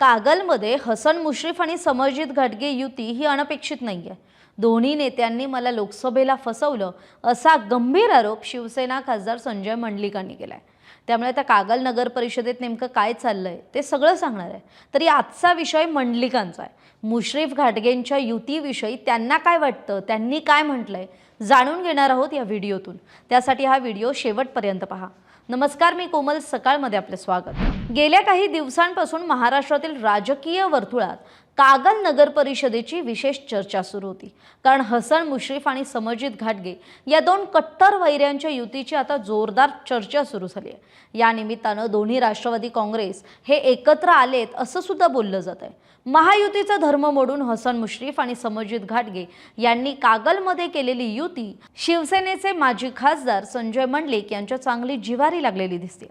कागलमध्ये हसन मुश्रीफ आणि समरजित घाटगे युती ही अनपेक्षित नाही आहे दोन्ही नेत्यांनी मला लोकसभेला फसवलं असा गंभीर आरोप शिवसेना खासदार संजय मंडलिकांनी केला आहे त्यामुळे आता कागल नगर परिषदेत नेमकं काय चाललंय ते सगळं सांगणार आहे. तरी आजचा विषय मंडलिकांचा आहे. मुश्रीफ घाटगेंच्या युतीविषयी त्यांना काय वाटतं त्यांनी काय म्हटलंय जाणून घेणार आहोत या व्हिडिओतून. त्यासाठी हा व्हिडिओ शेवटपर्यंत पहा. नमस्कार मी कोमल. सकाळमध्ये आपले स्वागत. गेल्या काही दिवसांपासून महाराष्ट्रातील राजकीय वर्तुळात कागल नगर परिषदेची विशेष चर्चा सुरू होती. कारण हसन मुश्रीफ आणि समरजित घाटगे या दोन कट्टर वैऱ्यांच्या युतीची आता जोरदार चर्चा सुरू झाली आहे. या निमित्तानं दोन्ही राष्ट्रवादी काँग्रेस हे एकत्र आलेत असं सुद्धा बोललं जात आहे. महायुतीचा धर्म मोडून हसन मुश्रीफ आणि समरजित घाटगे यांनी कागलमध्ये केलेली युती शिवसेनेचे माजी खासदार संजय मंडलिक यांच्या चांगली जिवारी लागलेली दिसते.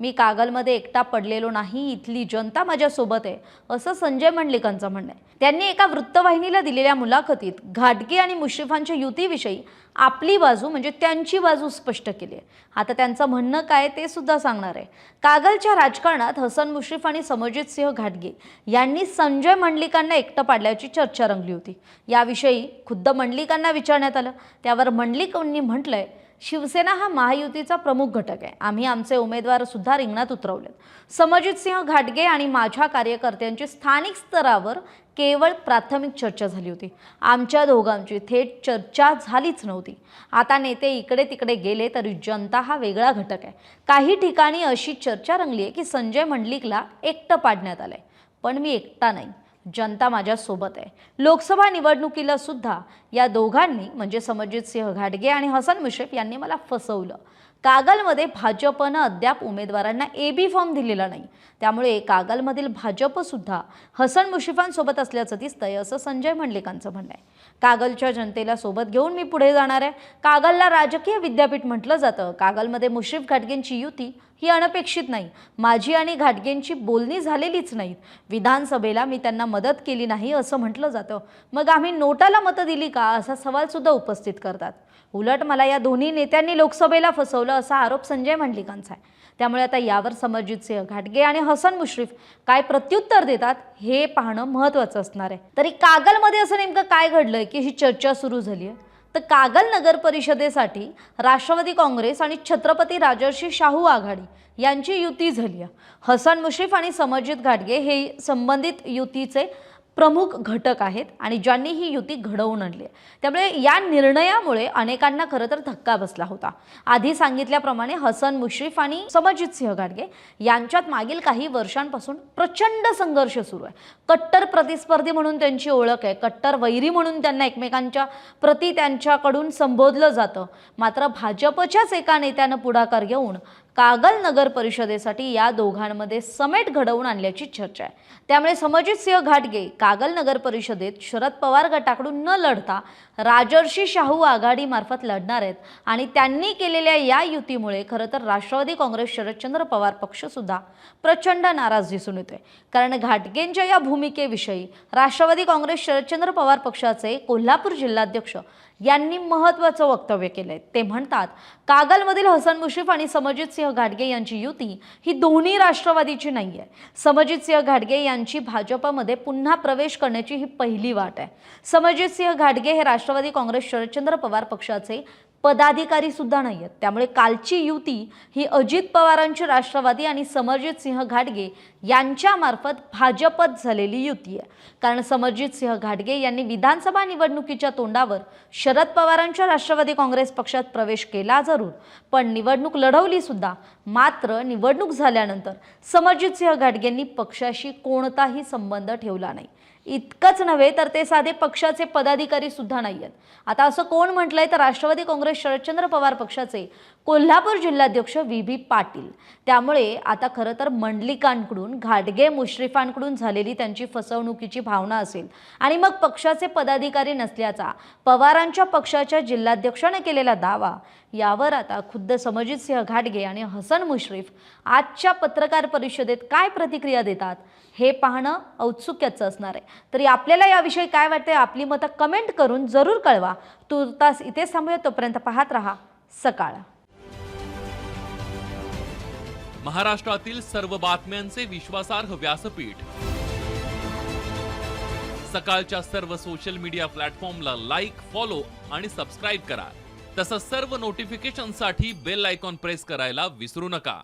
मी कागलमध्ये एकटा पडलेलो नाही इथली जनता माझ्यासोबत आहे असं संजय मंडलिकांचं म्हणणं आहे. त्यांनी एका वृत्तवाहिनीला दिलेल्या मुलाखतीत घाटगे आणि मुश्रीफांच्या युतीविषयी आपली बाजू म्हणजे त्यांची बाजू स्पष्ट केली आहे. आता त्यांचं म्हणणं काय ते सुद्धा सांगणार आहे. कागलच्या राजकारणात हसन मुश्रीफ आणि समरजित सिंह घाटगे यांनी संजय मंडलिकांना एकटं पाडल्याची चर्चा रंगली होती. याविषयी खुद्द मंडलिकांना विचारण्यात आलं. त्यावर मंडलिकांनी म्हटलंय शिवसेना हा महायुतीचा प्रमुख घटक आहे. आम्ही आमचे उमेदवार सुद्धा रिंगणात उतरवलेत. समजित सिंह घाटगे आणि माझ्या कार्यकर्त्यांची स्थानिक स्तरावर केवळ प्राथमिक चर्चा झाली होती. आमच्या दोघांची थेट चर्चा झालीच नव्हती. आता नेते इकडे तिकडे गेले तरी जनता हा वेगळा घटक आहे. काही ठिकाणी अशी चर्चा रंगली आहे की संजय मंडलिकला एकटं पाडण्यात आलंय. पण मी एकटा नाही. जनता माझ्यासोबत आहे. लोकसभा निवडणुकीला सुद्धा या दोघांनी म्हणजे समजित सिंह घाटगे आणि हसन मुश्रीफ यांनी मला फसवलं. कागलमध्ये भाजपनं अद्याप उमेदवारांना ए बी फॉर्म दिलेला नाही. त्यामुळे कागलमधील भाजपसुद्धा हसन मुशिफांसोबत असल्याचं दिसतंय असं संजय मंडलिकांचं म्हणणं आहे. कागलच्या जनतेला सोबत घेऊन मी पुढे जाणार आहे. कागलला राजकीय विद्यापीठ म्हटलं जातं. कागलमध्ये मुश्रीफ घाटगेंची युती ही अनपेक्षित नाही. माझी आणि घाटगेंची बोलणी झालेलीच नाहीत. विधानसभेला मी त्यांना मदत केली नाही असं म्हटलं जातं. मग आम्ही नोटाला मतं दिली का असा सवालसुद्धा उपस्थित करतात. उलट मला या दोन्ही नेत्यांनी लोकसभेला फसवलं. असा आरोप संजय मंडलिकांचा आहे. त्यामुळे आता यावर समरजित सिंह घाटगे आणि हसन मुश्रीफ काय प्रत्युत्तर देतात हे पाहणं महत्त्वाचं असणार आहे. तरी कागलमध्ये असं नेमकं काय घडलंय की ही चर्चा सुरू झाली आहे? तर कागल नगर परिषदेसाठी राष्ट्रवादी काँग्रेस आणि छत्रपती राजर्षी शाहू आघाडी यांची युती झाली आहे. हसन मुश्रीफ आणि समरजित घाटगे हे संबंधित युतीचे प्रमुख घटक आहेत आणि ज्यांनी ही युती घडवून आणली आहे. त्यामुळे या निर्णयामुळे अनेकांना खरं तर धक्का बसला होता. आधी सांगितल्याप्रमाणे हसन मुश्रीफ आणि समजित सिंह गाडगे यांच्यात मागील काही वर्षांपासून प्रचंड संघर्ष सुरू आहे. कट्टर प्रतिस्पर्धी म्हणून त्यांची ओळख आहे. कट्टर वैरी म्हणून त्यांना एकमेकांच्या प्रति त्यांच्याकडून संबोधलं जातं. मात्र भाजपच्याच एका नेत्यानं पुढाकार घेऊन कागल नगर परिषदेसाठी या दोघांमध्ये समेट घडवून आणल्याची चर्चा आहे. त्यामुळे समजित सिंह घाटगे कागल नगर परिषदेत शरद पवार गटाकडून न लढता राजर्षी शाहू आघाडीमार्फत लढणार आहेत आणि त्यांनी केलेल्या या युतीमुळे खरं तर राष्ट्रवादी काँग्रेस शरदचंद्र पवार पक्षसुद्धा प्रचंड नाराज दिसून येतोय. कारण घाटगेंच्या या भूमिकेविषयी राष्ट्रवादी काँग्रेस शरदचंद्र पवार पक्षाचे कोल्हापूर जिल्हाध्यक्ष यांनी महत्त्वाचं वक्तव्य केलंय. ते म्हणतात कागलमधील हसन मुश्रीफ आणि समजित सिंह घाटगे यांची युती ही दोन्ही राष्ट्रवादीची नाही आहे समरजित सिंह घाटगे यांची भाजपमध्ये पुन्हा प्रवेश करण्याची ही पहिली वाट आहे. समजित सिंह घाटगे हे राष्ट्रवादी काँग्रेस शरदचंद्र पवार पक्षाचे पदाधिकारी सुद्धा नाही आहेत त्यामुळे कालची युती ही अजित पवारांची राष्ट्रवादी आणि समरजित सिंह घाटगे यांच्यामार्फत भाजपत झालेली युती आहे. कारण समरजित सिंह घाटगे यांनी विधानसभा निवडणुकीच्या तोंडावर शरद पवारांच्या राष्ट्रवादी काँग्रेस पक्षात प्रवेश केला जरूर पण निवडणूक लढवली सुद्धा. मात्र निवडणूक झाल्यानंतर समरजित सिंह घाटगेंनी पक्षाशी कोणताही संबंध ठेवला नाही. इतकंच नव्हे तर ते साधे पक्षाचे पदाधिकारी सुद्धा नाही आहेत आता असं कोण म्हटलंय तर राष्ट्रवादी काँग्रेस शरदचंद्र पवार पक्षाचे कोल्हापूर जिल्हाध्यक्ष व्ही. बी पाटील. त्यामुळे आता खरं तर मंडलिकांकडून घाटगे मुश्रीफांकडून झालेली त्यांची फसवणुकीची भावना असेल. आणि मग पक्षाचे पदाधिकारी नसल्याचा पवारांच्या पक्षाच्या जिल्हाध्यक्षाने केलेला दावा यावर आता खुद्द समजित सिंह घाटगे आणि हसन मुश्रीफ आजच्या पत्रकार परिषदेत काय प्रतिक्रिया देतात हे पाहणं औत्सुक्याचं असणार आहे. तरी आपल्याला याविषयी काय वाटते आपली मतं कमेंट करून जरूर कळवा. तुर्तास इथेच थांबूया तोपर्यंत पाहत रहा सकाळ. महाराष्ट्रातील सर्व बातम्यांचे विश्वासार्ह व्यासपीठ. सकाळच्या सर्व सोशल मीडिया प्लॅटफॉर्मला लाईक फॉलो आणि सबस्क्राईब करा. तसंच सर्व नोटिफिकेशनसाठी बेल आयकॉन प्रेस करायला विसरू नका.